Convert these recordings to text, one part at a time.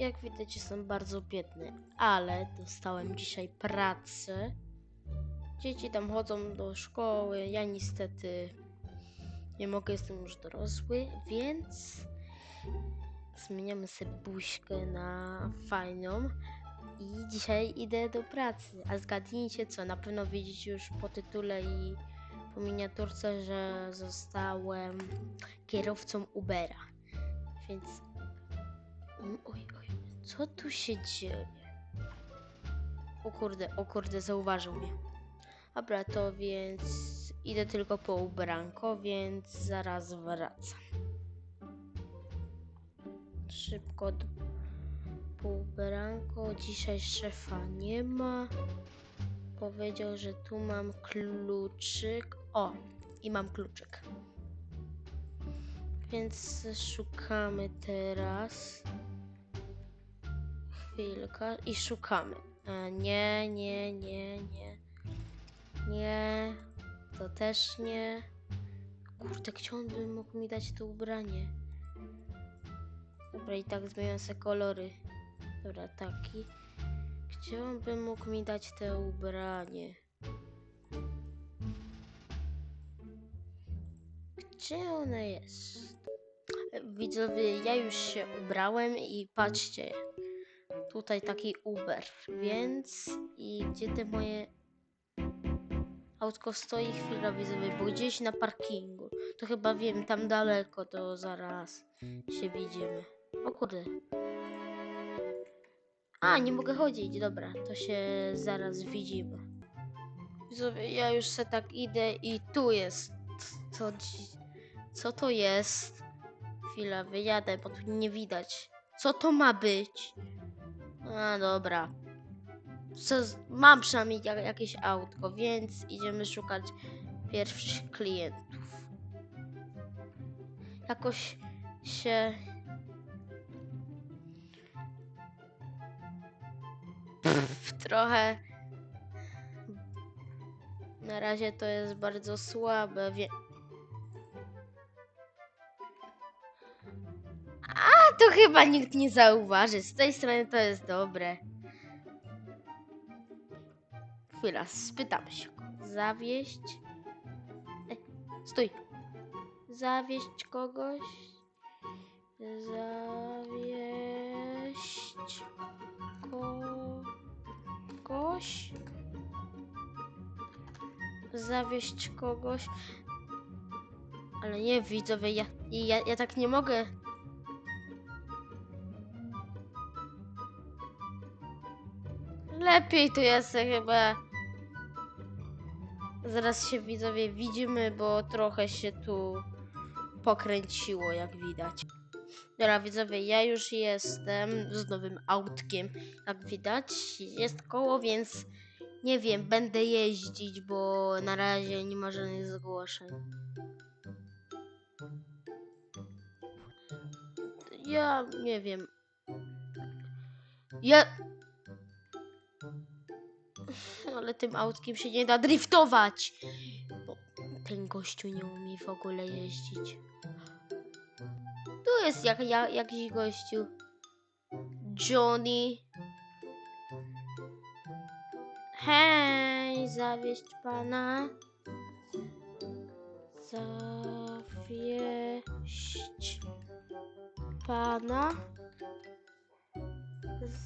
jak widać jestem bardzo biedny, ale dostałem dzisiaj pracę. Dzieci tam chodzą do szkoły, ja niestety nie mogę, jestem już dorosły, więc zmieniamy sobie buźkę na fajną i dzisiaj idę do pracy. A zgadnijcie co, na pewno widzicie już po tytule i po miniaturce, że zostałem kierowcą Ubera. Więc. Mm, Oj, co tu się dzieje? O kurde, o kurde, zauważył mnie. Dobra, to więc idę tylko po ubranko, więc zaraz wracam. Szybko d- po ubranko. Dzisiaj szefa nie ma. Powiedział, że tu mam kluczyk. O, i mam kluczyk. Więc szukamy teraz. I szukamy. E, nie, nie, nie, nie. Nie. To też nie. Kurde, gdzie on by mógł mi dać to ubranie? Dobra, i tak zmieniam sobie kolory. Dobra, taki. Gdzie on by mógł mi dać te ubranie? Gdzie ona jest? Widzowie, ja już się ubrałem i patrzcie. Tutaj taki Uber, więc i gdzie te moje autko stoi chwila widzowie, bo gdzieś na parkingu. To chyba wiem, tam daleko, to zaraz się widzimy. O kurde. A, nie mogę chodzić, dobra, to się zaraz widzimy. Widzowie, ja już se tak idę i tu jest. Co, co to jest? Chwila, wyjadę, bo tu nie widać. Co to ma być? A, dobra. Co, mam przynajmniej jak, jakieś autko, więc idziemy szukać pierwszych klientów. Jakoś się. Pff, trochę. Na razie to jest bardzo słabe, wie... to chyba nikt nie zauważy. Z tej strony to jest dobre. Chwila, spytam się. Zawieść. E, stój. Zawieść kogoś. Zawieść kogoś. Zawieść kogoś. Ale nie widzowie, ja, ja, ja tak nie mogę. Lepiej to jest chyba. Zaraz się widzowie widzimy, bo trochę się tu pokręciło, jak widać. Dobra, widzowie, ja już jestem z nowym autkiem. Jak widać, jest koło, więc nie wiem, będę jeździć, bo na razie nie ma żadnych zgłoszeń. Ja nie wiem. Ja. Ale tym autkiem się nie da driftować. Bo ten gościu nie umie w ogóle jeździć. Tu jest jak, jak, jakiś gościu. Johnny. Hej, zawieść pana. Zawieść pana.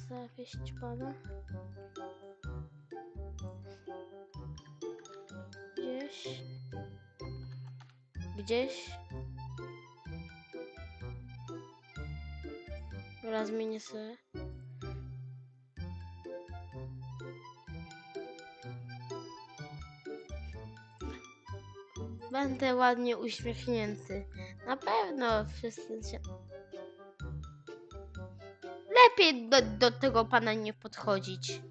Zawieść pana. Gdzieś. Gdzieś. Dobra, zmienię sobie. Będę ładnie uśmiechnięty. Na pewno wszyscy się... Lepiej do, do tego pana nie podchodzić.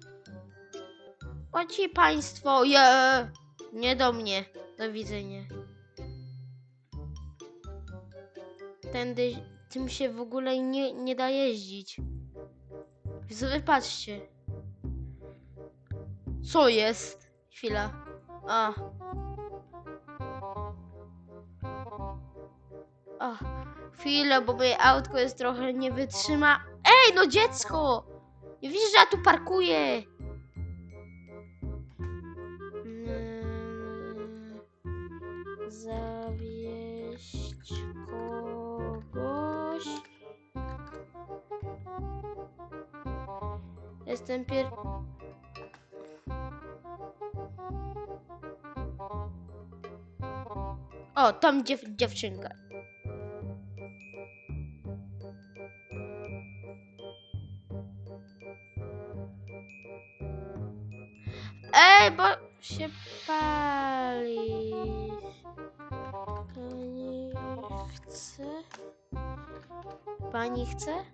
Ci państwo, je, nie do mnie. Do widzenia. Tędy, tym się w ogóle nie, nie da jeździć. Widzowie, patrzcie. Co jest? Chwila. A. A. Chwilę, bo moje autko jest trochę nie wytrzyma. Ej, no dziecko! Nie widzisz, że ja tu parkuję? Jestem pier... O, tam dziew dziewczynka. Ej, bo się pali. Pani chce? Pani chce?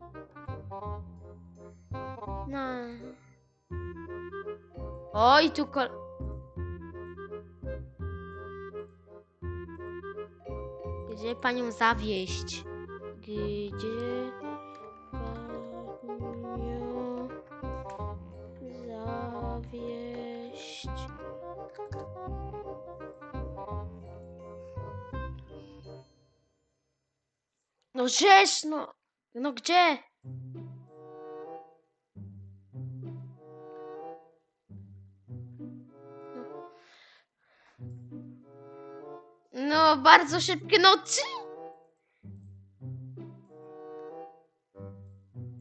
No. Oj, tu kol... Gdzie panią zawieść? Gdzie panią zawieść? No żeż, no! No gdzie? No, bardzo szybkie nocy.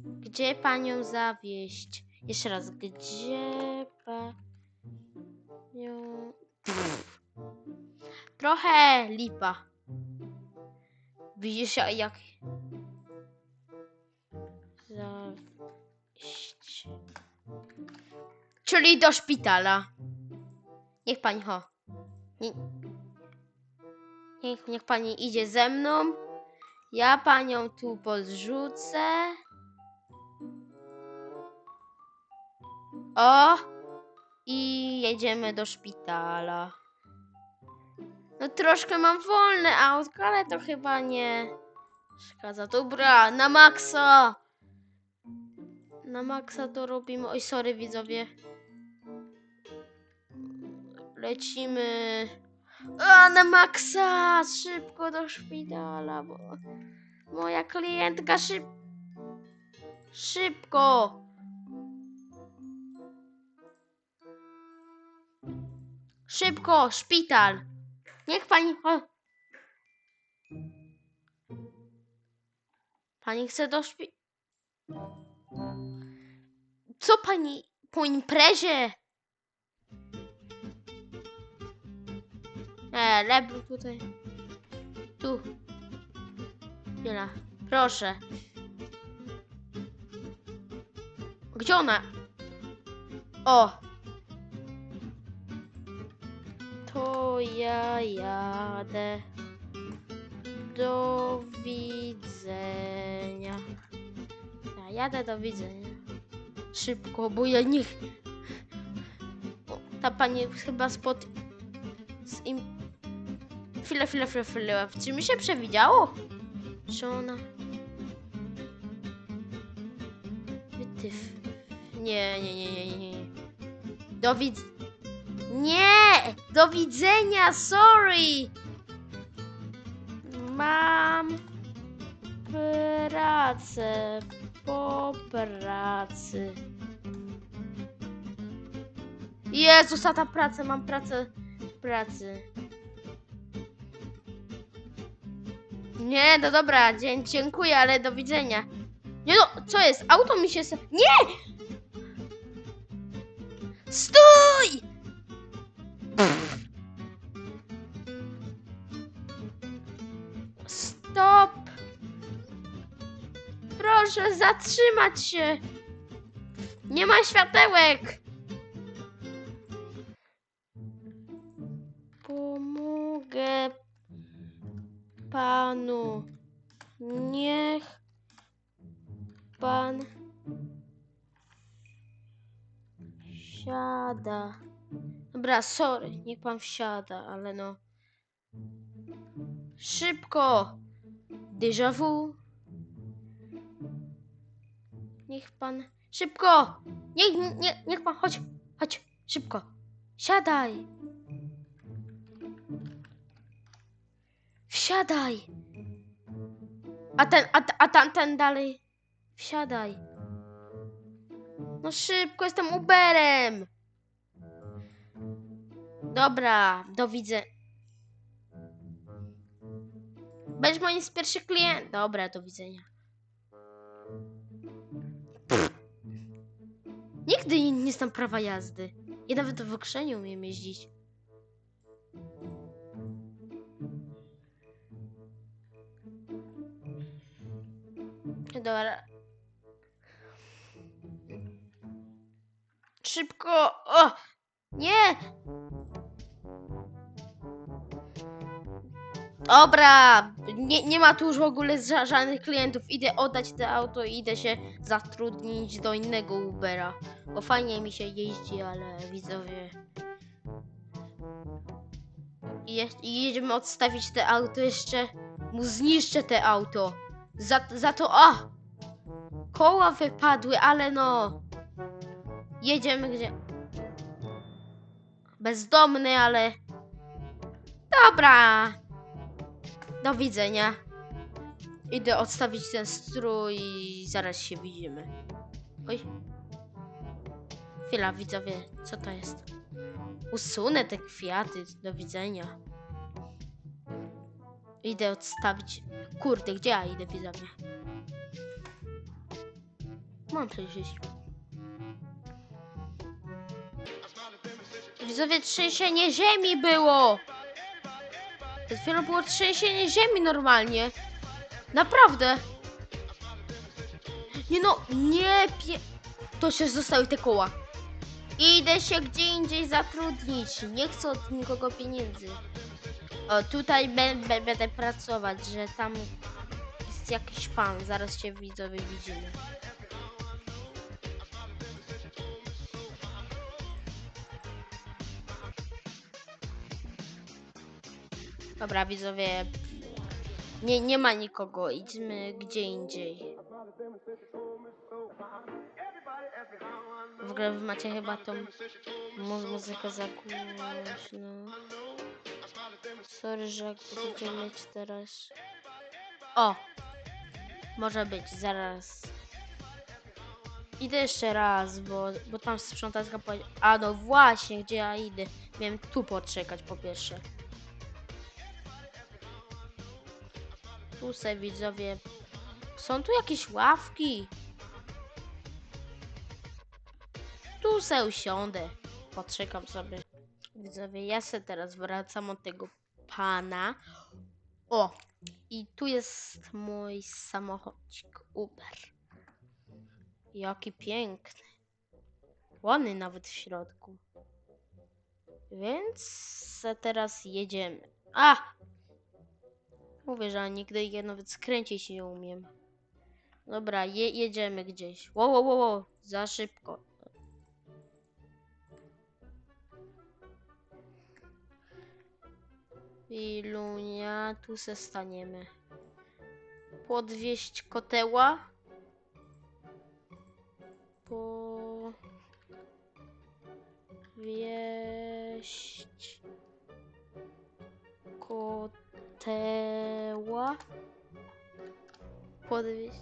Gdzie panią zawieść? Jeszcze raz, gdzie panią... Trochę lipa. Widzisz jak... Zawieść... Czyli do szpitala. Niech pani ho. Nie, Niech, niech pani idzie ze mną. Ja panią tu podrzucę. O! I jedziemy do szpitala. No troszkę mam wolne autko, ale to chyba nie szkadza. Dobra, na maksa! Na maksa to robimy. Oj, sorry widzowie. Lecimy. A, na maksa! Szybko do szpitala, bo moja klientka szyb... Szybko! Szybko, szpital! Niech pani... O. Pani chce do szpi... Co pani po imprezie? E, lebru tutaj. Tu. Chwila. Proszę. Gdzie ona? O! To ja jadę. Do widzenia. Ja jadę do widzenia. Szybko, bo ja nie... Ta pani chyba spod... Z im... Chwilę, chwilę, chwilę, chwilę. Czy mi się przewidziało? Czy ona... Nie, nie, nie, nie, nie. Do widz... Nie! Do widzenia, sorry! Mam pracę po pracy. Jezus, a ta praca, mam pracę pracy. Nie, no dobra, dziękuję, ale do widzenia. Nie no, co jest? Auto mi się... Nie! Stój! Stop! Proszę zatrzymać się! Nie ma światełek! Panu. Niech pan wsiada. Dobra, sorry, niech pan wsiada, ale no. Szybko! Déjà vu. Niech pan. Szybko! Niech, nie, niech pan, chodź, chodź, szybko. Siadaj! Wsiadaj! A ten, a, a tamten dalej Wsiadaj. No szybko, jestem Uberem. Dobra, do widzenia. Będziesz moim z pierwszych klient. Dobra, do widzenia. Pff. Nigdy nie, znam prawa jazdy. Ja nawet w okrze nie umiem jeździć. Dobra. Szybko! O! Nie! Dobra! Nie, nie ma tu już w ogóle ża- żadnych klientów. Idę oddać te auto i idę się zatrudnić do innego Ubera. Bo fajnie mi się jeździ, ale widzowie. I jedziemy odstawić te auto jeszcze. Mu zniszczę te auto. Za, za to. A! Koła wypadły, ale no. Jedziemy gdzie. Bezdomny, ale. Dobra. Do widzenia. Idę odstawić ten strój i zaraz się widzimy. Oj. Chwila, widzowie, co to jest? Usunę te kwiaty. Do widzenia. Idę odstawić. Kurde, gdzie ja idę, widzowie? Mam przecież. Widzowie, trzęsienie ziemi było! Przed chwilą było trzęsienie ziemi normalnie. Naprawdę. Nie no, nie pie... To się zostały te koła. Idę się gdzie indziej zatrudnić. Nie chcę od nikogo pieniędzy. O, tutaj bę- bę- będę pracować, że tam jest jakiś pan. Zaraz się widzowie widzimy. Dobra, widzowie. Nie, nie ma nikogo. Idźmy gdzie indziej. W ogóle macie chyba tą mu- muzykę za. Sorry, że chcecie mieć teraz. O! Może być, zaraz. Idę jeszcze raz, bo, bo tam sprzątaczka powiedziała. A no właśnie, gdzie ja idę? Miałem tu poczekać po pierwsze. Tu se widzowie. Są tu jakieś ławki? Tu se usiądę. Poczekam sobie. Widzowie, ja se teraz wracam od tego pana. O! I tu jest mój samochodzik Uber. Jaki piękny. Ładny nawet w środku. Więc teraz jedziemy. A! Mówię, że nigdy je nawet skręcić nie umiem. Dobra, je, jedziemy gdzieś. Wo, wo, wo, wo, za szybko. Ilunia, tu se staniemy. Podwieźć koteła. Po... Wieść... Koteła. Podwieźć.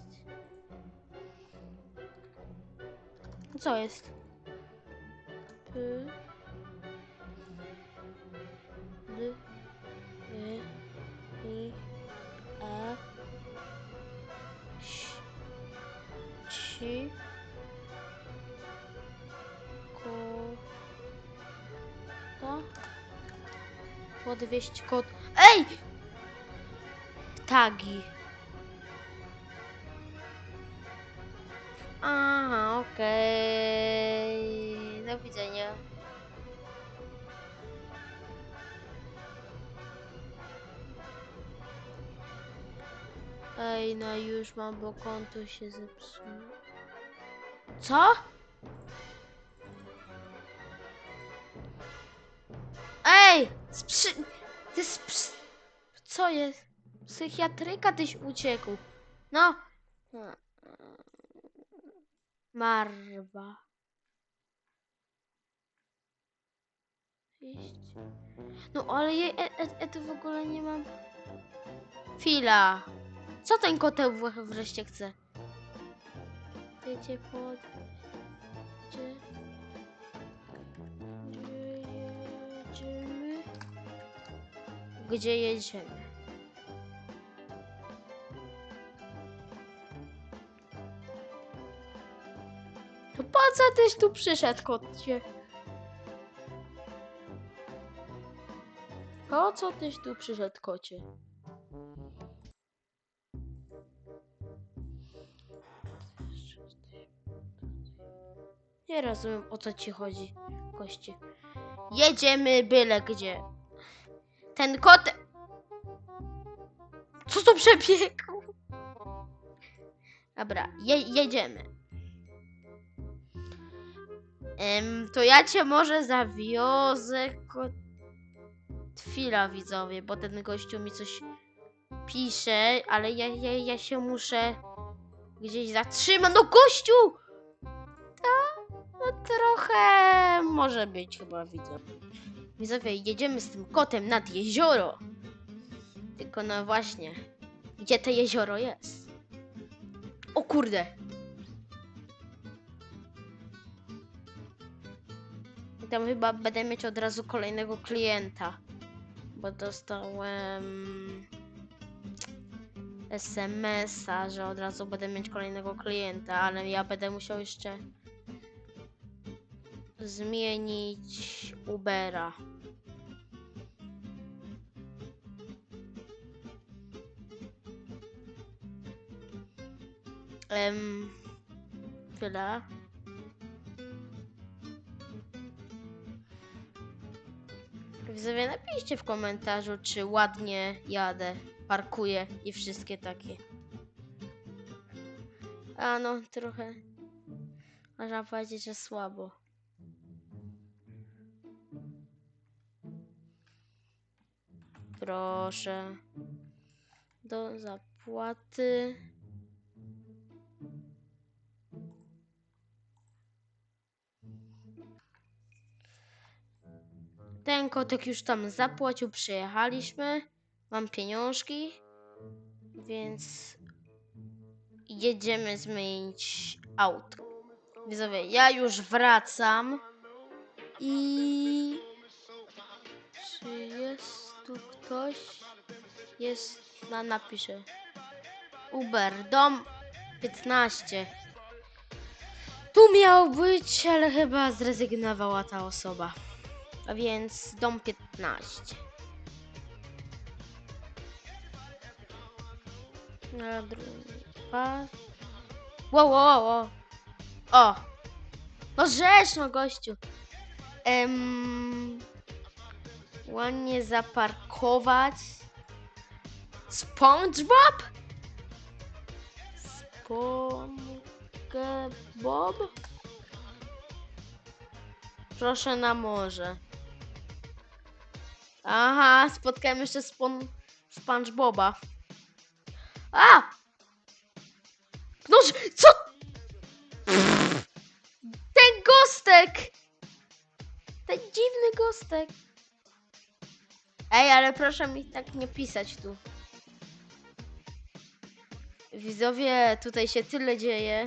Co jest? Podwieźć kot. Ej! Tagi. Aha, okej. Do widzenia. Ej, no już mam, bo konto się zepsuło. Co? Ej! Sprzy... Ty sprzy... Co jest? Psychiatryka tyś uciekł. No. Marwa. No ale ja, ja, ja, ja tu w ogóle nie mam... Chwila. Co ten koteł wr- wreszcie chce? cię podwiezie. Gdzie? Gdzie jedziemy? To po co tyś tu przyszedł, kocie? Po co tyś tu przyszedł, kocie? Nie rozumiem, o co ci chodzi, koście. Jedziemy byle gdzie. Ten kot... Co to przebiegł? Dobra, je jedziemy. Em, to ja cię może zawiozę kot... Chwila widzowie, bo ten gościu mi coś pisze, ale ja, ja, ja się muszę gdzieś zatrzymać. No gościu! No trochę może być chyba widzowie. Widzowie, jedziemy z tym kotem nad jezioro. Tylko no właśnie, gdzie to jezioro jest? O kurde! I Tam chyba będę mieć od razu kolejnego klienta. Bo dostałem SMS-a, że od razu będę mieć kolejnego klienta, ale ja będę musiał jeszcze zmienić Ubera. Em, chwila. Widzowie, napiszcie w komentarzu, czy ładnie jadę, parkuję i wszystkie takie. A no, trochę. Można powiedzieć, że słabo. Proszę. Do zapłaty. Ten kotek już tam zapłacił, przyjechaliśmy. Mam pieniążki, więc jedziemy zmienić auto. Widzowie, ja już wracam i czy jest tu ktoś? Jest, na napiszę. Uber, dom 15. Tu miał być, ale chyba zrezygnowała ta osoba. A więc dom 15. Na drugi pas. Wow, wow, wow. O! No rzecz, no gościu. Em, ładnie zaparkować. SpongeBob? SpongeBob? Proszę na morze. Aha, spotkałem jeszcze spon SpongeBoba. A! No, ż- co? Ten gostek! Ten dziwny gostek. Ej, ale proszę mi tak nie pisać tu. Widzowie, tutaj się tyle dzieje.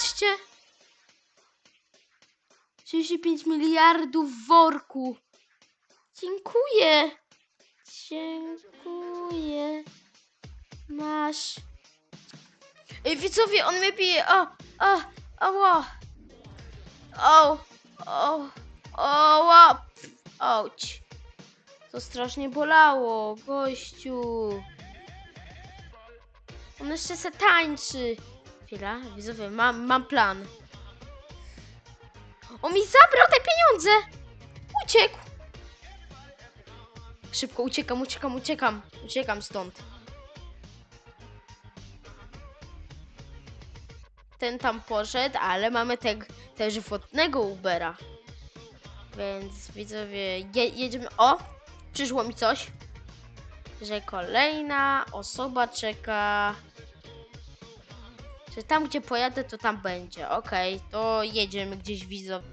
patrzcie! 35 miliardów worku. Dziękuję. Dziękuję. Masz. Ej, widzowie, on mnie bije. O, o, o, o. O, o, o. To strasznie bolało, gościu. On jeszcze se tańczy. Chwila, widzowie, mam, mam plan. On mi zabrał te pieniądze! uciekł! Szybko uciekam, uciekam, uciekam. Uciekam stąd. Ten tam poszedł, ale mamy te, też wodnego Ubera. Więc widzowie, je, jedziemy. O! Przyszło mi coś. Że kolejna osoba czeka. Że tam gdzie pojadę, to tam będzie. Okej, to jedziemy gdzieś widzowie.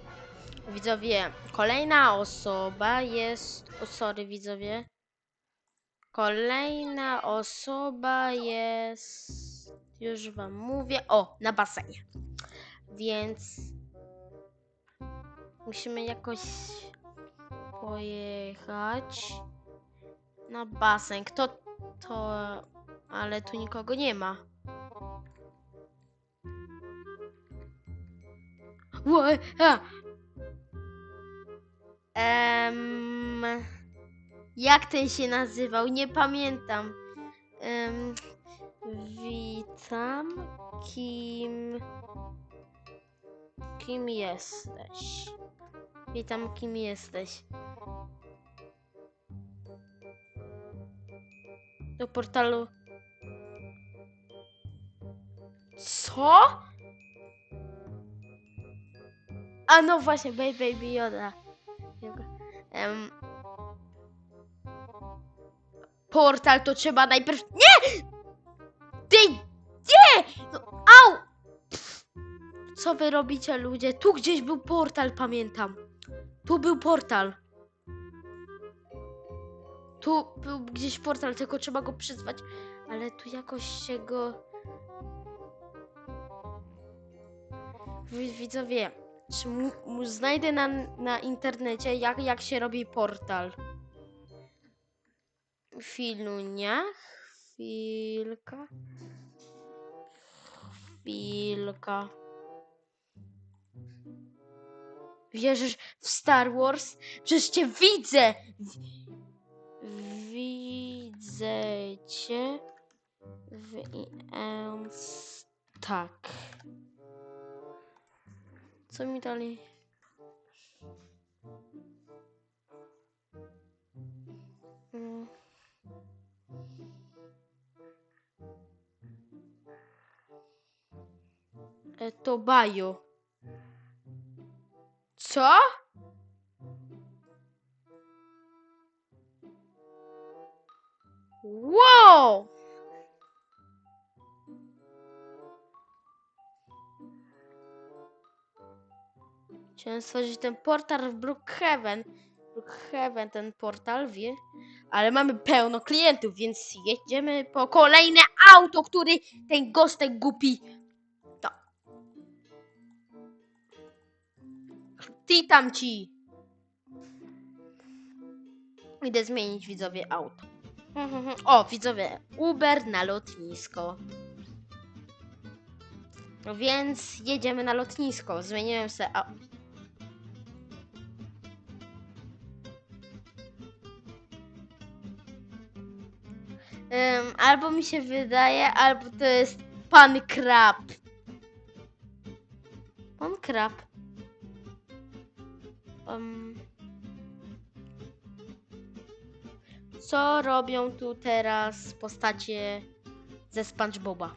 Widzowie, kolejna osoba jest. O, sorry, widzowie. Kolejna osoba jest. Już wam mówię. O, na basenie. Więc. Musimy jakoś pojechać na basen. Kto to. Ale tu nikogo nie ma. Em, jak ten się nazywał? Nie pamiętam. Em, witam. Kim. Kim jesteś? Witam, kim jesteś? Do portalu. Co? A no właśnie, Baby Yoda. Em, portal to trzeba najpierw. Nie! Ty! Nie! No, au! Co wy robicie, ludzie? Tu gdzieś był portal, pamiętam. Tu był portal. Tu był gdzieś portal, tylko trzeba go przyzwać. Ale tu jakoś się go. Wi- Widzowie, czy mu, mu znajdę na, na internecie, jak, jak się robi portal? Chwilunia. Chwilka. Chwilka. Wierzysz w Star Wars? Przecież cię widzę! Widzę cię w IEMS. Tak. Co mi dalej? Mm. E, to Bajo. Co? Stworzyć ten portal w Brookhaven. Brookhaven, ten portal, wie? Ale mamy pełno klientów, więc jedziemy po kolejne auto, który ten gostek głupi. To. Ty tam ci. Idę zmienić widzowie auto. O, widzowie, Uber na lotnisko. No więc jedziemy na lotnisko. Zmieniłem se. Ym, albo mi się wydaje, albo to jest pan krab. Pan krab. Ym. Co robią tu teraz postacie ze SpongeBoba?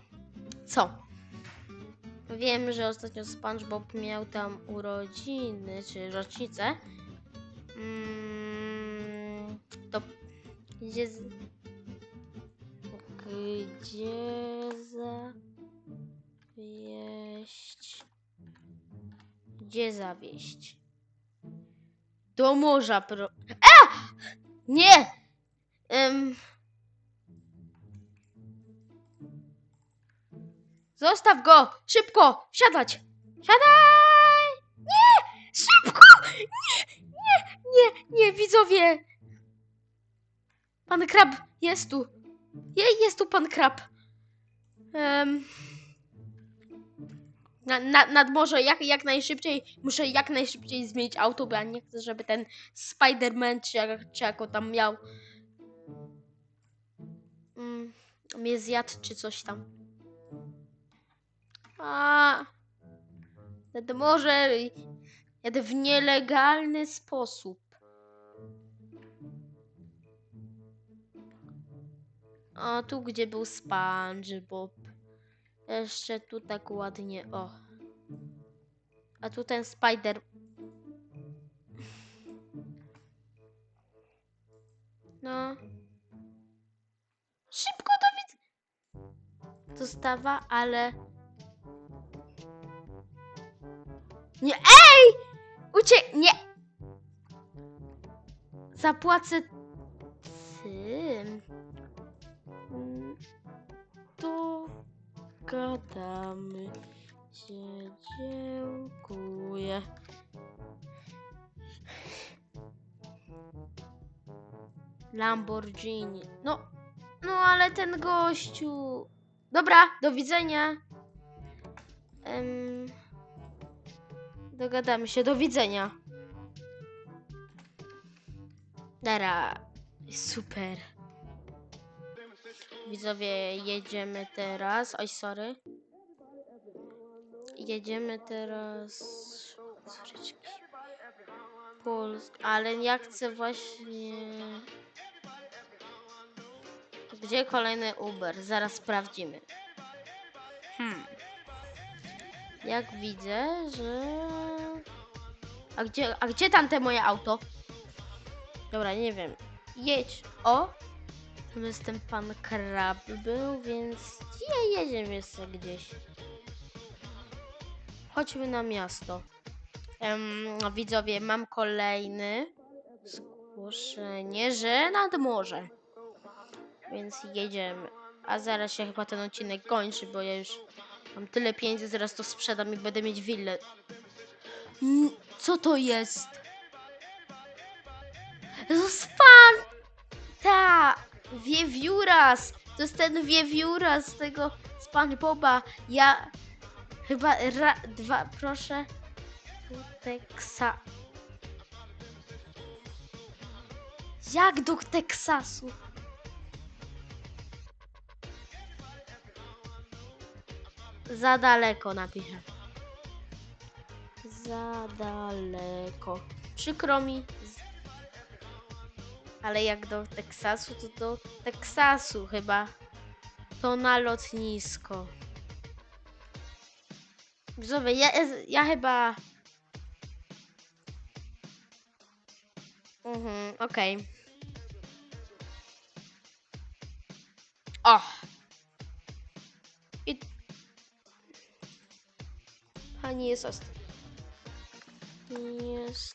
Co? Wiem, że ostatnio SpongeBob miał tam urodziny, czy rocznicę. Mm, to gdzie. Gdzie zawieść? Gdzie zawieść? Do morza pro... A! Nie! Ym... Zostaw go! Szybko! Wsiadać! Siadaj! Nie! Szybko! Nie! Nie! Nie! Nie! Widzowie! Pan krab jest tu! Je, jest tu pan krab! Em, na, na, nad morze jak, jak najszybciej, muszę jak najszybciej zmienić auto, bo ja nie chcę, żeby ten Spider-Man, czy, jak, tam miał, mm, mnie zjadł, czy coś tam. A, nad morze jadę w nielegalny sposób. O, tu gdzie był SpongeBob. Jeszcze tu tak ładnie, o. A tu ten Spider... No. Szybko do widz... Dostawa, ale... Nie, ej! Uciek... Nie! Zapłacę Lamborghini. No, no ale ten gościu. Dobra, do widzenia. Em, dogadamy się, do widzenia. Dara, super. Widzowie, jedziemy teraz. Oj, sorry. Jedziemy teraz. Soryczki. Polsk, ale ja chcę właśnie. Gdzie kolejny Uber? Zaraz sprawdzimy. Hmm. Jak widzę, że. A gdzie, a gdzie tamte moje auto? Dobra, nie wiem. Jedź. O! Tu jest ten pan krab był, więc ja jedziemy jeszcze gdzieś. Chodźmy na miasto. Em, widzowie, mam kolejny zgłoszenie, że nad morze. Więc jedziemy. A zaraz się chyba ten odcinek kończy, bo ja już mam tyle pieniędzy, zaraz to sprzedam i będę mieć willę. Co to jest? Fan! Ta! Wiewióraz! To jest ten wiewióraz z tego SpongeBoba. Ja chyba ra, dwa, proszę. Teksa. Jak do Teksasu? Za daleko napiszę. Za daleko. Przykro mi. Ale jak do Teksasu, to do Teksasu chyba. To na lotnisko. Widzowie, ja, ja chyba... Mhm, okej. O! Pani jest ost... Jest...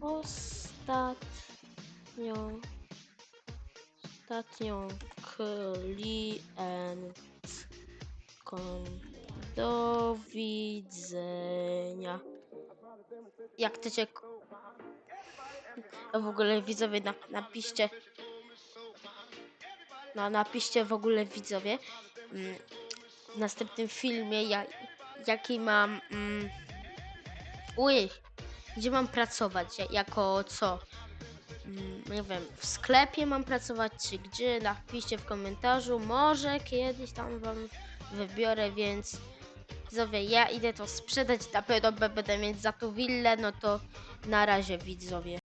Ostatnią... Ostatnią klientką. Do widzenia. Jak chcecie... w ogóle widzowie, na, napiszcie... No napiszcie w ogóle widzowie mm, w następnym filmie, ja, jaki mam... Mm, uj, gdzie mam pracować, ja- jako co? Mm, nie wiem, w sklepie mam pracować, czy gdzie? Napiszcie w komentarzu, może kiedyś tam wam wybiorę, więc widzowie, ja idę to sprzedać, na pewno będę mieć za to willę, no to na razie widzowie.